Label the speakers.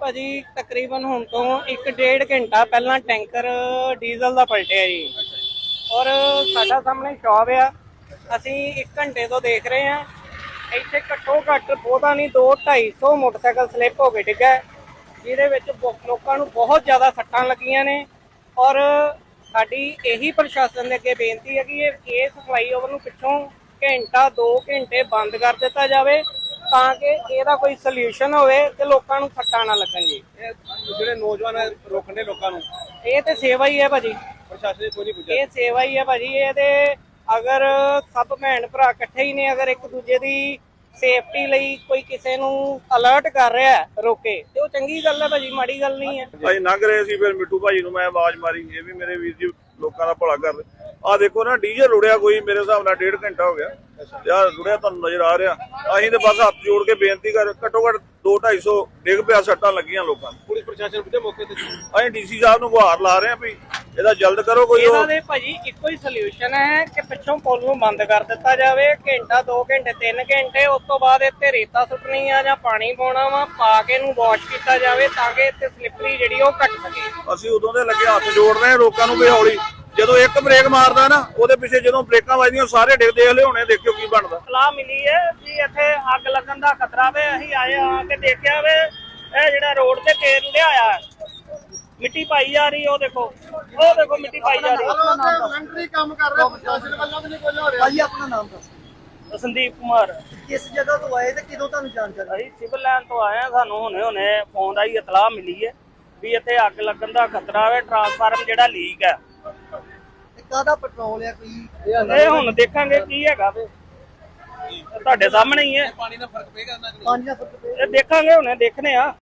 Speaker 1: ਭਾਜੀ ਤਕਰੀਬਨ ਹੁਣ ਤੋਂ 1.5 ਘੰਟਾ ਪਹਿਲਾਂ ਟੈਂਕਰ ਡੀਜ਼ਲ ਦਾ ਪਲਟਿਆ ਜੀ। ਔਰ ਸਾਡਾ ਸਾਹਮਣੇ ਸ਼ੌਪ ਆ। ਅਸੀਂ 1 ਘੰਟੇ ਤੋਂ ਦੇਖ ਰਹੇ ਹਾਂ। ਇੱਥੇ ਘੱਟੋ ਘੱਟ ਬਹੁਤਾ ਨਹੀਂ 2 250 ਮੋਟਰਸਾਈਕਲ ਸਲਿੱਪ ਹੋ ਕੇ ਡਿੱਗਾ ਜਿਹਦੇ ਵਿੱਚ ਬਹੁ- ਲੋਕਾਂ ਨੂੰ ਬਹੁਤ ਜ਼ਿਆਦਾ ਸੱਟਾਂ ਲੱਗੀਆਂ ਨੇ। ਔਰ ਸਾਡੀ ਇਹੀ ਪ੍ਰਸ਼ਾਸਨ ਦੇ ਅੱਗੇ ਬੇਨਤੀ ਹੈ ਕਿ ਇਹ ਫਲਾਈਓਵਰ ਨੂੰ ਪਿੱਛੋਂ ਘੰਟਾ 2 ਘੰਟੇ ਬੰਦ ਕਰ ਦਿੱਤਾ ਜਾਵੇ। ਤਾਂ ਕਿ ਇਹਦਾ ਕੋਈ ਸੋਲੂਸ਼ਨ ਹੋਵੇ ਤੇ ਲੋਕਾਂ ਨੂੰ ਸੱਟਾਂ ਨਾ ਲੱਗਣ ਜੀ।
Speaker 2: ਇਹ ਜਿਹੜੇ ਨੌਜਵਾਨ ਹੈ, ਰੋਕਣ ਦੇ ਲੋਕਾਂ ਨੂੰ?
Speaker 1: ਇਹ ਤੇ ਸੇਵਾ ਹੀ ਹੈ ਭਾਜੀ।
Speaker 2: ਪ੍ਰਸ਼ਾਸਨ ਨੇ ਕੋਈ ਨਹੀਂ ਪੁੱਛਿਆ?
Speaker 1: ਇਹ ਸੇਵਾ ਹੀ ਹੈ ਭਾਜੀ। ਇਹ ਤੇ ਅਗਰ ਸਭ ਭੈਣ ਭਰਾ ਇਕੱਠੇ ਹੀ ਨੇ ਅਗਰ ਇੱਕ ਦੂਜੇ ਦੀ ਸੇਫਟੀ ਲਈ ਕੋਈ ਕਿਸੇ ਨੂੰ ਅਲਰਟ ਕਰ ਰਿਹਾ ਹੈ, ਰੋਕੇ ਤੇ ਉਹ ਚੰਗੀ ਗੱਲ ਹੈ ਭਾਜੀ ਮਾੜੀ ਗੱਲ ਨਹੀਂ ਹੈ।
Speaker 3: ਅਸੀਂ ਲੰਘ ਰਹੇ ਸੀ ਫਿਰ ਮਿੱਟੂ ਭਾਜੀ ਨੂੰ ਮੈਂ ਆਵਾਜ਼ ਮਾਰੀ। ਇਹ ਵੀ ਮੇਰੇ ਵੀਰ ਜੀ ਲੋਕਾਂ ਦਾ ਭਲਾ ਕਰ ਆ ਦੇਖੋ ਨਾ ਡੀਜ਼ਲ ਰੁੜਿਆ ਕੋਈ ਮੇਰੇ ਹਿਸਾਬ ਨਾਲ ਡੇਢ ਘੰਟਾ ਹੋ ਗਿਆ। ਯਾਰ ਰੁੜਿਆ ਤੁਹਾਨੂੰ ਨਜ਼ਰ ਆ ਰਿਹਾ। ਅਸੀਂ ਤੇ ਬਸ ਹੱਥ ਜੋੜ ਕੇ ਬੇਨਤੀ ਕਰ ਘੱਟੋ ਘੱਟ 2 250 ਡਿੱਗ ਪਿਆ ਸੱਟਾਂ ਲੱਗੀਆਂ ਲੋਕਾਂ ਨੂੰ।
Speaker 2: ਪੁਲਿਸ ਪ੍ਰਸ਼ਾਸਨ ਪੁੱਛੇ ਮੌਕੇ ਤੇ।
Speaker 3: ਅਸੀਂ ਡੀਸੀ ਸਾਹਿਬ ਨੂੰ ਗੁਹਾਰ ਲਾ ਰਹੇ ਆ ਵੀ ਇਹਦਾ ਜਲਦ ਕਰੋ ਕੋਈ
Speaker 1: ਇਹਨਾਂ ਦੇ ਭਾਜੀ ਇੱਕੋ ਹੀ ਸੋਲੂਸ਼ਨ ਹੈ ਕਿ ਪਿੱਛੋਂ ਪੁਲ ਨੂੰ ਬੰਦ ਕਰ ਦਿੱਤਾ ਜਾਵੇ ਘੰਟਾ 2 ਘੰਟੇ 3 ਘੰਟੇ ਉਸ ਤੋਂ ਬਾਅਦ ਇੱਥੇ ਰੇਤਾ ਸੁੱਟਣੀ ਆ ਜਾਂ ਪਾਣੀ ਪਾਉਣਾ ਵਾ ਪਾ ਕੇ ਇਹਨੂੰ ਵਾਸ਼ ਕੀਤਾ ਜਾਵੇ ਤਾਂ ਕਿ ਇੱਥੇ ਸਲਿੱਪਰੀ ਜਿਹੜੀ ਉਹ ਘਟ ਸਕੇ।
Speaker 3: ਅਸੀਂ ਉਦੋਂ ਦੇ ਲੱਗੇ ਹੱਥ ਜੋੜ ਰਹੇ ਆ ਲੋਕਾਂ ਨੂੰ ਵੀ ਹੌਲੀ ਜਦੋਂ ਇੱਕ ਬ੍ਰੇਕ ਮਾਰਦਾ ਨਾ ਉਹਦੇ ਪਿੱਛੇ ਜਦੋਂ ਬ੍ਰੇਕਾਂ ਵੱਜਦੀਆਂ ਸਾਰੇ ਡਿੱਗ ਦੇਖ ਲਿਓ ਹੁਣੇ ਦੇਖਿਓ ਕੀ ਬਣਦਾ।
Speaker 1: ਸਲਾਹ ਮਿਲੀ ਹੈ ਕਿ ਇੱਥੇ ਅੱਗ ਲੱਗਣ ਦਾ ਖਤਰਾ ਵੇ ਅਸੀਂ ਆਏ ਆ ਕੇ ਦੇਖਿਆ ਵੇ ਇਹ ਜਿਹੜਾ ਰੋਡ ਤੇ ਤੇਲ ਲਿਆ ਆ ਮਿੱਟੀ ਪਾਈ ਜਾ ਰਹੀ ਉਹ ਦੇਖੋ ਉਹ ਦੇਖੋ ਮਿੱਟੀ ਪਾਈ ਜਾ ਰਹੀ।
Speaker 4: ਵਲੰਟਰੀ ਕੰਮ ਕਰ ਰਿਹਾ ਪ੍ਰਸ਼ਾਸਨ ਵੱਲੋਂ ਵੀ ਨਹੀਂ ਕੋਈ ਹੋ ਰਿਹਾ।
Speaker 5: ਭਾਈ ਆਪਣਾ ਨਾਮ ਦੱਸ।
Speaker 1: ਸੰਦੀਪ ਕੁਮਾਰ।
Speaker 5: ਕਿਸ ਜਗ੍ਹਾ ਤੋਂ ਆਏ ਤੇ ਕਿਦੋਂ ਤੁਹਾਨੂੰ ਜਾਣਕਾਰੀ?
Speaker 1: ਅਸੀਂ ਸਿਵਲ ਲਾਈਨ ਤੋਂ ਆਏ ਆ ਸਾਨੂੰ ਹੁਣੇ ਹੁਣੇ ਫੋਨ ਰਾਹੀਂ ਇਤਲਾਹ ਮਿਲੀ ਹੈ ਵੀ ਇੱਥੇ ਅੱਗ ਲੱਗਣ ਦਾ ਖਤਰਾ ਹੈ ਟਰਾਂਸਫਾਰਮ ਜਿਹੜਾ ਲੀਕ ਹੈ।
Speaker 5: ਕਾਹਦਾ ਪੈਟਰੋਲ ਆ ਕੋਈ?
Speaker 1: ਇਹ ਹੁਣ ਦੇਖਾਂਗੇ ਕੀ ਹੈਗਾ ਵੇ। ਤੁਹਾਡੇ ਸਾਹਮਣੇ ਹੀ ਹੈ।
Speaker 2: ਪਾਣੀ ਨਾਲ ਫ਼ਰਕ ਪਏਗਾ ਨਾ
Speaker 5: ਪਾਣੀ ਦਾ ਫ਼ਰਕ ਪਿਆ
Speaker 1: ਇਹ ਦੇਖਾਂਗੇ ਹੁਣੇ ਦੇਖਨੇ ਆ